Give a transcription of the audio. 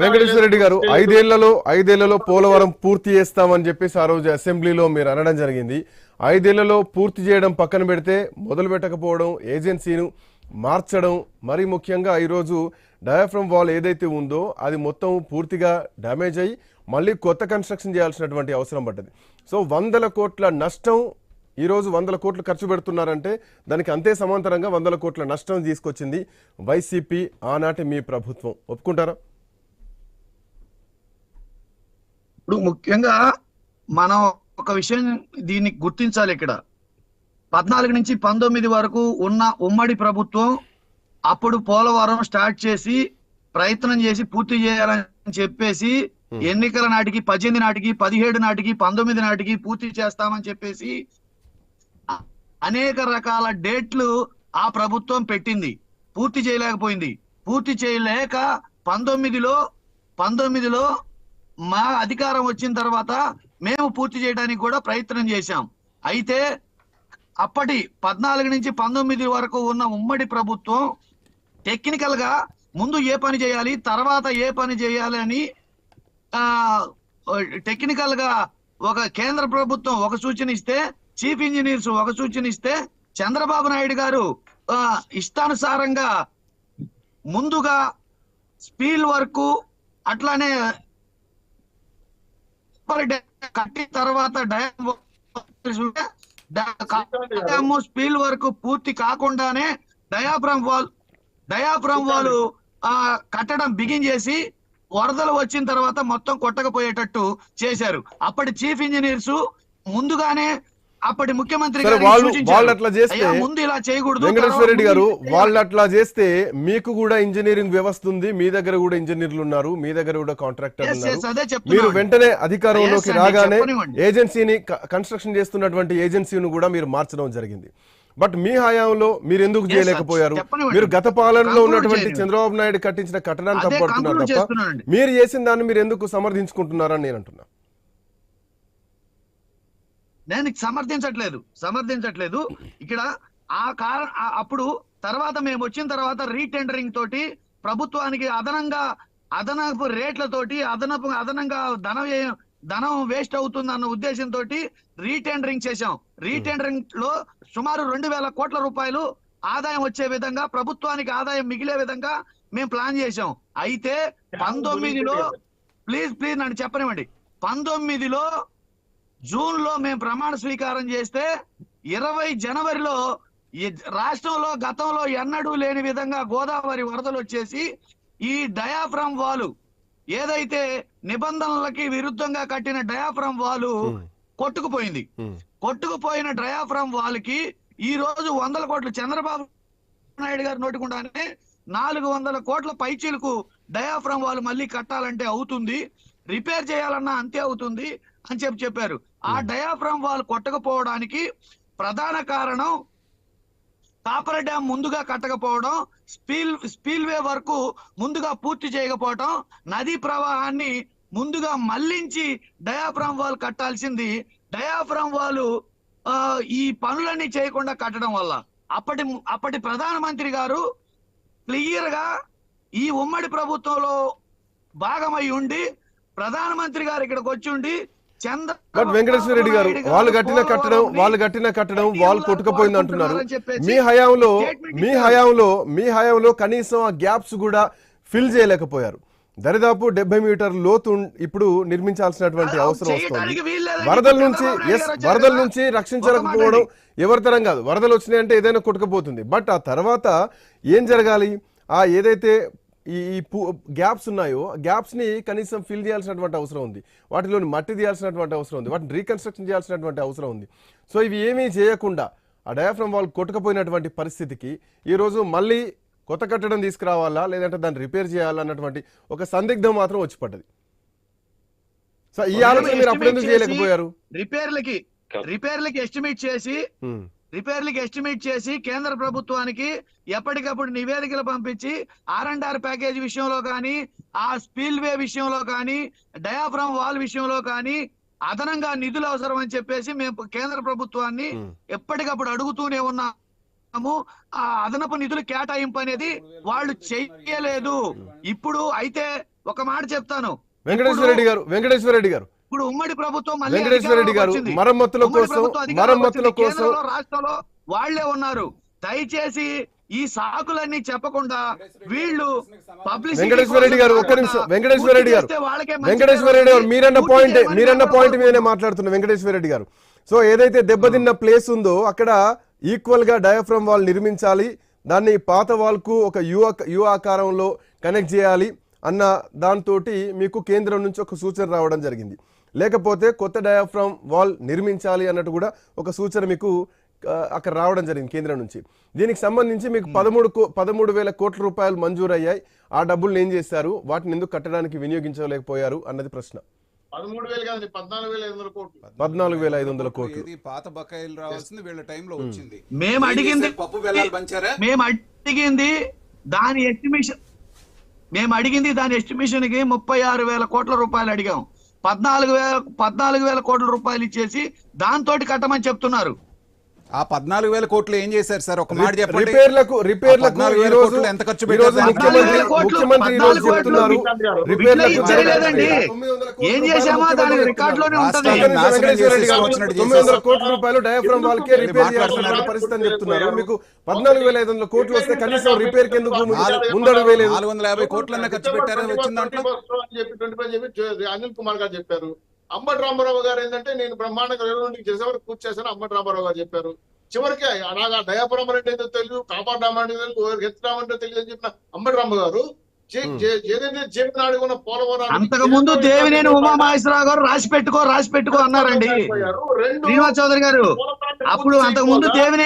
వెంకటేశ్వర రెడ్డి గారు ఐదేళ్ళలో ఐదేళ్ళలో పోలవరం పూర్తి చేస్తామని చెప్పేసి ఆ రోజు అసెంబ్లీలో మీరు అనడం జరిగింది. ఐదేళ్ళలో పూర్తి చేయడం పక్కన పెడితే మొదలు పెట్టకపోవడం ఏజెన్సీను మార్చడం మరీ ముఖ్యంగా ఈరోజు డయాఫ్రమ్ వాల్ ఏదైతే ఉందో అది మొత్తం పూర్తిగా డ్యామేజ్ అయ్యి మళ్ళీ కొత్త కన్స్ట్రక్షన్ చేయాల్సినటువంటి అవసరం పడ్డది. సో వందల కోట్ల నష్టం ఈరోజు వందల కోట్లు ఖర్చు పెడుతున్నారంటే దానికి అంతే సమాంతరంగా వందల కోట్ల నష్టం తీసుకొచ్చింది వైసీపీ ఆనాటి మీ ప్రభుత్వం. ఒప్పుకుంటారా? ఇప్పుడు ముఖ్యంగా మనం ఒక విషయం దీన్ని గుర్తించాలి ఇక్కడ. పద్నాలుగు నుంచి పంతొమ్మిది వరకు ఉన్న ఉమ్మడి ప్రభుత్వం అప్పుడు పోలవరం స్టార్ట్ చేసి ప్రయత్నం చేసి పూర్తి చేయాలని చెప్పేసి ఎన్నికల నాటికి పద్దెనిమిది నాటికి పదిహేడు నాటికి పంతొమ్మిది నాటికి పూర్తి చేస్తామని చెప్పేసి అనేక రకాల డేట్లు ఆ ప్రభుత్వం పెట్టింది. పూర్తి చేయలేకపోయింది. పూర్తి చేయలేక పంతొమ్మిదిలో పంతొమ్మిదిలో మా అధికారం వచ్చిన తర్వాత మేము పూర్తి చేయడానికి కూడా ప్రయత్నం చేశాం. అయితే అప్పటి పద్నాలుగు నుంచి పంతొమ్మిది వరకు ఉన్న ఉమ్మడి ప్రభుత్వం టెక్నికల్గా ముందు ఏ పని చేయాలి తర్వాత ఏ పని చేయాలి అని టెక్నికల్గా ఒక కేంద్ర ప్రభుత్వం ఒక సూచన ఇస్తే చీఫ్ ఇంజనీర్స్ ఒక సూచన ఇస్తే చంద్రబాబు నాయుడు గారు ఇష్టానుసారంగా ముందుగా స్పీల్ వర్క్ అట్లానే కట్టిన తర్వాత డ్యామ్ స్పీల్ వర్క్ పూర్తి కాకుండానే డయాఫ్రమ్ వాల్ డయాఫ్రమ్ వాల్ ఆ కట్టడం బిగిన్ చేసి వరదలు వచ్చిన తర్వాత మొత్తం కొట్టకపోయేటట్టు చేశారు. అప్పటి చీఫ్ ఇంజనీర్స్ ముందుగానే అప్పటి ముఖ్యమంత్రి వాళ్ళు. వాళ్ళు అట్లా చేస్తే ముందు ఇలా చేయకూడదు వెంకటేశ్వర రెడ్డి గారు వాళ్ళు అట్లా చేస్తే మీకు కూడా ఇంజనీరింగ్ వ్యవస్థ ఉంది మీ దగ్గర కూడా ఇంజనీర్లు ఉన్నారు మీ దగ్గర కూడా కాంట్రాక్టర్ ఉన్నారు మీరు. వెంటనే అధికారంలోకి రాగానే. ఏజెన్సీని కన్స్ట్రక్షన్ చేస్తున్నటువంటి ఏజెన్సీని కూడా మీరు మార్చడం జరిగింది బట్ మీ హయాంలో మీరు ఎందుకు చేయలేకపోయారు. మీరు గత పాలనలో ఉన్నటువంటి. చంద్రబాబు నాయుడు కట్టించిన కట్టడాన్ని తప్పడుతున్నారు తప్ప. మీరు చేసిన దాన్ని మీరు ఎందుకు సమర్థించుకుంటున్నారని నేను అంటున్నా నేను సమర్థించట్లేదు సమర్థించట్లేదు. ఇక్కడ ఆ కార ఆ- అప్పుడు తర్వాత మేము వచ్చిన తర్వాత రీటెండరింగ్ తోటి ప్రభుత్వానికి అదనంగా అదనపు రేట్లతోటి అదనపు అదనంగా ధనం ధనం వేస్ట్ అవుతుంది అన్న ఉద్దేశంతో రీటెండరింగ్ చేశాం. రీటెండరింగ్లో సుమారు రెండు వేల కోట్ల రూపాయలు ఆదాయం వచ్చే విధంగా ప్రభుత్వానికి ఆదాయం మిగిలే విధంగా మేము ప్లాన్ చేశాం. అయితే పంతొమ్మిదిలో ప్లీజ్ ప్లీజ్ నన్ను చెప్పనివ్వండి. పంతొమ్మిదిలో జూన్లో మేము ప్రమాణ స్వీకారం చేస్తే ఇరవై జనవరిలో రాష్ట్రంలో గతంలో ఎన్నడూ లేని విధంగా గోదావరి వరదలు వచ్చేసి ఈ డయాఫ్రమ్ వాలు ఏదైతే నిబంధనలకి విరుద్ధంగా కట్టిన డయాఫ్రమ్ వాలు కొట్టుకుపోయింది. కొట్టుకుపోయిన డయాఫ్రమ్ వాళ్ళకి ఈ రోజు వందల కోట్లు చంద్రబాబు నాయుడు గారు నోటికుండానే నాలుగు వందల కోట్ల పైచీలకు డయాఫ్రమ్ వాళ్ళు మళ్ళీ కట్టాలంటే అవుతుంది. రిపేర్ చేయాలన్నా అంతే అవుతుంది అని చెప్పి చెప్పారు. ఆ డయాఫ్రమ్ వాళ్ళు కొట్టకపోవడానికి ప్రధాన కారణం కాపర్ డ్యామ్ ముందుగా కట్టకపోవడం స్పీల్ స్పీల్ వే వరకు ముందుగా పూర్తి చేయకపోవడం నదీ ప్రవాహాన్ని ముందుగా మళ్ళించి డయాఫ్రామ్ వాల్ కట్టాల్సింది డయాఫ్రామ్ వాల్ ఈ పనులన్నీ చేయకుండా కట్టడం వల్ల. అప్పటి అప్పటి ప్రధానమంత్రి గారు క్లియర్గా ఈ ఉమ్మడి ప్రభుత్వంలో భాగమై ఉండి ప్రధానమంత్రి గారు ఇక్కడికి వచ్చి ఉండి బట్ వెంకటేశ్వర రెడ్డి గారు వాళ్ళు కట్టిన కట్టడం వాళ్ళు కట్టిన కట్టడం వాళ్ళు కొట్టుకుపోయింది అంటున్నారు. మీ హయాంలో మీ హయాంలో మీ హయాంలో కనీసం ఆ గ్యాప్స్ కూడా ఫిల్ చేయలేకపోయారు. దరిదాపు డెబ్బై మీటర్ లోతు ఇప్పుడు నిర్మించాల్సినటువంటి అవసరం వస్తుంది. వరదల నుంచి ఎస్ వరదల. నుంచి ఒక రక్షించలేకపోవడం మాట ఎవరి తరం కాదు. వరదలు వచ్చినాయంటే ఏదైనా కొట్టుకుపోతుంది. బట్ ఆ తర్వాత ఏం జరగాలి? ఆ ఏదైతే ఈ గ్యాప్స్ ఉన్నాయో గ్యాప్స్ని కనీసం ఫిల్ చేయాల్సినటువంటి అవసరం ఉంది. వాటిలోని మట్టి తీయాల్సినటువంటి అవసరం ఉంది. వాటిని రీకన్స్ట్రక్షన్ చేయాల్సినటువంటి అవసరం ఉంది. సో ఇవి ఏమీ చేయకుండా ఆ డయాఫ్రమ్ వాల్ కొట్టుకుపోయినటువంటి పరిస్థితికి ఈ రోజు మళ్ళీ కొత్త కట్టడం తీసుకురావాలా? లేదంటే దాన్ని రిపేర్ చేయాలా అన్నటువంటి ఒక సందిగ్ధం మాత్రం వచ్చి పడ్డది. సో ఈ ఆలోచన మీరు అప్పుడు ఎందుకు చేయలేకపోయారు? రిపేర్లకి రిపేర్లకి ఎస్టిమేట్ చేసి రిపేర్లకి ఎస్టిమేట్ చేసి కేంద్ర ప్రభుత్వానికి ఎప్పటికప్పుడు నివేదికలు పంపించి ఆర్ అండ్ ఆర్ ప్యాకేజ్ విషయంలో కానీ ఆ స్పీల్ వే విషయంలో కానీ డయాఫ్రామ్ వాల్ విషయంలో కానీ అదనంగా నిధులు అవసరం అని చెప్పేసి మేము కేంద్ర ప్రభుత్వాన్ని. ఎప్పటికప్పుడు అడుగుతూనే ఉన్నాం చేస్తున్నాము ఆ అదనపు నిధులు కేటాయింపు అనేది వాళ్ళు చెయ్యలేదు ఇప్పుడు అయితే ఒక మాట చెప్తాను. వెంకటేశ్వర రెడ్డి గారు వెంకటేశ్వర రెడ్డి గారు ఇప్పుడు ఉమ్మడి ప్రభుత్వం మళ్ళీ వెంకటేశ్వర రెడ్డి గారు. మరమ్మతుల కోసం మరమ్మతుల. కోసం రాష్ట్రంలో వాళ్ళే ఉన్నారు దయచేసి ఈ సాకులన్నీ చెప్పకుండా వీళ్ళు publicity వెంకటేశ్వర రెడ్డి గారు ఒక్క నిమిషం కోసం వెంకటేశ్వర రెడ్డి గారు పూర్తి చేస్తే వాళ్ళకే మంచి వెంకటేశ్వర రెడ్డి గారు మీరన్న పాయింట్ మీరన్న నేను పాయింట్ మీదనే. మాట్లాడుతున్నా వెంకటేశ్వర రెడ్డి గారు సో ఏదైతే దెబ్బతిన్న ప్లేస్ ఉందో అక్కడ ఈక్వల్గా డయాఫ్రమ్ వాల్ నిర్మించాలి దాన్ని పాత వాల్కు ఒక యు ఆక- యు ఆకారంలో కనెక్ట్ చేయాలి అన్న దాంతో మీకు కేంద్రం నుంచి ఒక సూచన రావడం జరిగింది లేకపోతే కొత్త డయాఫ్రమ్ వాల్ నిర్మించాలి అన్నట్టు కూడా ఒక సూచన మీకు అక్కడ రావడం జరిగింది కేంద్రం నుంచి. దీనికి సంబంధించి మీకు పదమూడు కో- పదమూడు వేల కోట్ల రూపాయలు మంజూరు అయ్యాయి ఆ డబ్బులు ఏం చేశారు వాటిని ఎందుకు కట్టడానికి వినియోగించలేకపోయారు అన్నది ప్రశ్న. పదమూడు వేలు కాదండి పద్నాలుగు వేల ఐదు వందల కోట్లు. పాత బకాయిలు రావాల్సింది వీళ్ళ టైంలో వచ్చింది. మేము అడిగింది? పప్పు బెల్లాలు పంచారా? మేము అడిగింది దాని ఎస్టిమేషన్ మేము అడిగింది దాని ఎస్టిమేషన్కి ముప్పై ఆరు వేల కోట్ల రూపాయలు అడిగాం. పద్నాలుగు వేల పద్నాలుగు వేల కోట్ల రూపాయలు ఇచ్చేసి దాంతో కట్టమని చెప్తున్నారు. ఆ పద్నాలుగు వేల కోట్లు ఏం చేశారు సార్? ఒక మాట చెప్పండి. రిపేర్లకు రిపేర్లకు ఈ రోజు ఎంత ఖర్చు పెట్టారు? ముఖ్యమంత్రి ఈ రోజు చెప్తున్నారు. రిపేర్లకు ఏం చేశామో ఉంటది తొమ్మిది వందల కోట్ల రూపాయలు డయాఫ్రమ్ వాళ్ళకే రిపేర్ పరిస్థితి అని చెప్తున్నారు. మీకు పద్నాలుగు వేల ఐదు వందల కోట్లు వస్తే కనీసం రిపేర్కి ఎందుకు నాలుగు- ముందడుగు వేయలేదు? నాలుగు వందల యాభై కోట్లన్నా ఖర్చు పెట్టారా వచ్చిన దాంట్లో అని చెప్పి ట్వంటీ ఫైవ్ చెప్పి చే- అనిల్ కుమార్ గారు చెప్పారు అంబటి రామారావు గారు ఏంటంటే నేను బ్రహ్మాండంగా ఇరవై నుండి చేసే వరకు పూర్తి చేశాను అంబటి రామారావు గారు చెప్పారు. చివరికి అలాగా దయాపురం అంటే ఏంటో తెలియదు కాపాడు రామ అంటే తెలియదు అంటే తెలియదు అని చెప్పిన అంబటి రామ గారు జీవనాడి ఉన్న పోలవరం అంతకు ముందు దేవినేని ఉమామహేశ్వరరావు గారు రాసి పెట్టుకో రాసి పెట్టుకో అన్నారండి. రెండు శ్రీనివాస్ చౌదరి గారు అప్పుడు అంతకు ముందు దేవినేని